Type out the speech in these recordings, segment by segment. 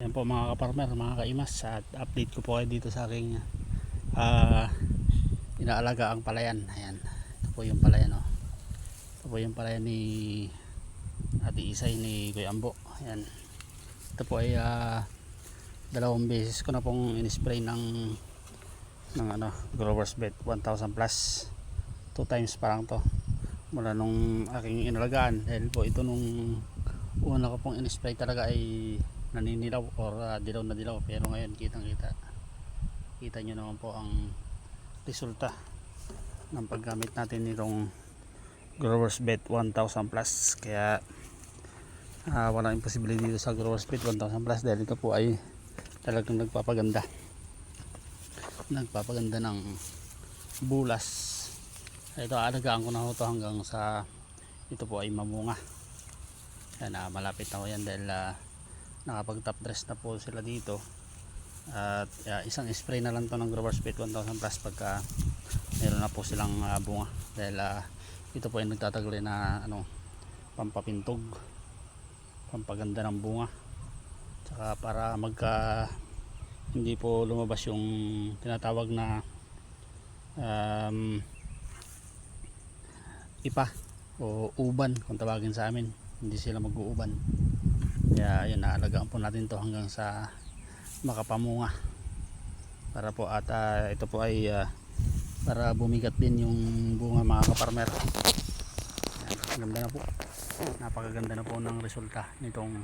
Yan po mga kaparmer, mga kaimas at update ko po kayo dito sa aking ah inaalaga ang palayan. Ayan. Ito po yung palayan oh. Ito po yung palayan ni Ate Isay ni Kuya Ambo. Ayan. Ito po ay ah, dalawang beses ko na pong in-spray ng ng ano, Growers Bet 1000 plus. Two times parang to. Mula nung aking inalagaan dahil po ito nung una ko pong in-spray talaga ay naninilaw or uh, dilaw na dilaw. Pero ngayon kitang kita. Kita nyo naman po ang resulta ng paggamit natin nitong growers bet 1000 plus. Kaya uh, walang imposibility dito sa growers bet 1000 plus dahil ito po ay talagang nagpapaganda. Nagpapaganda ng bulas. Ito alagaan ko na ho to hanggang sa ito po ay mamunga. Yan ah, malapit na ko yan dahil ah, nakapag top dress na po sila dito. At ah, isang spray na lang to ng growers pit 1000 plus pagka meron na po silang ah, bunga. Dahil ah, ito po ay nagtatagal na ano pampapintog. Pampaganda ng bunga. Tsaka para magka hindi po lumabas yung tinatawag na um, ipa o uban kung tawagin sa amin. Hindi sila mag-uuban kaya ayun naalagaan po natin to hanggang sa makapamunga. Para po at ah, ito po ay ah, para bumigat din yung bunga mga kaparmer. Ayan, ganda na po. Napakaganda na po ng resulta nitong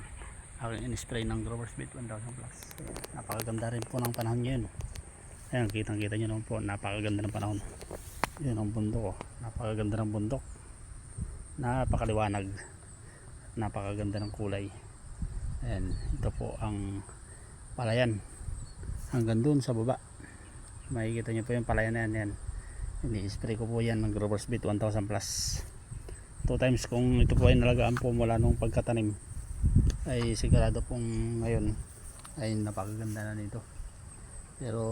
aking in-spray ng growers bit 1000 plus. Napakaganda rin po ng panahon ngayon. Ayan kitang kita nyo naman po napakaganda ng panahon. Yun ang bundok oh. napakaganda ng bundok. Napakaliwanag. Napakaganda ng kulay ayan ito po ang palayan. Hanggang dun sa baba. Makikita nyo po yung palayan na yan, yan. ini-spray ko po yan ng growers bit 1000 plus. Two times kung ito po ay nalagaan po mula nung pagkatanim ay sigurado pong ngayon ay napakaganda na nito. Pero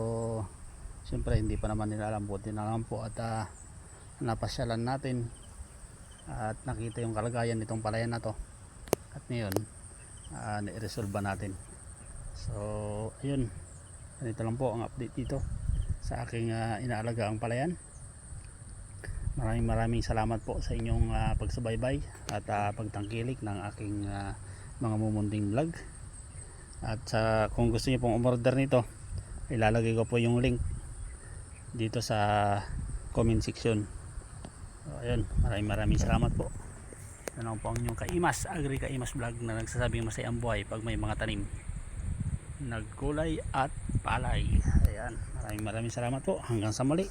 siyempre hindi pa naman nila alam. Buti na lang po at uh, napasyalan natin at nakita yung kalagayan nitong palayan na to. At ngayon uh, na-resolve natin? So ayun. Ganito lang po ang update dito sa aking uh, inaalagaang palayan maraming maraming salamat po sa inyong uh, pagsubaybay at uh, pagtangkilik ng aking uh, mga mumunding vlog. At sa kung gusto niyo pong umorder nito ilalagay ko po yung link dito sa comment section. So, ayun. Maraming maraming salamat po lang po ang inyong kaimas agri kaimas vlog na nagsasabing masaya ang buhay pag may mga tanim nagkulay at palay. Ayan maraming maraming salamat po. Hanggang sa muli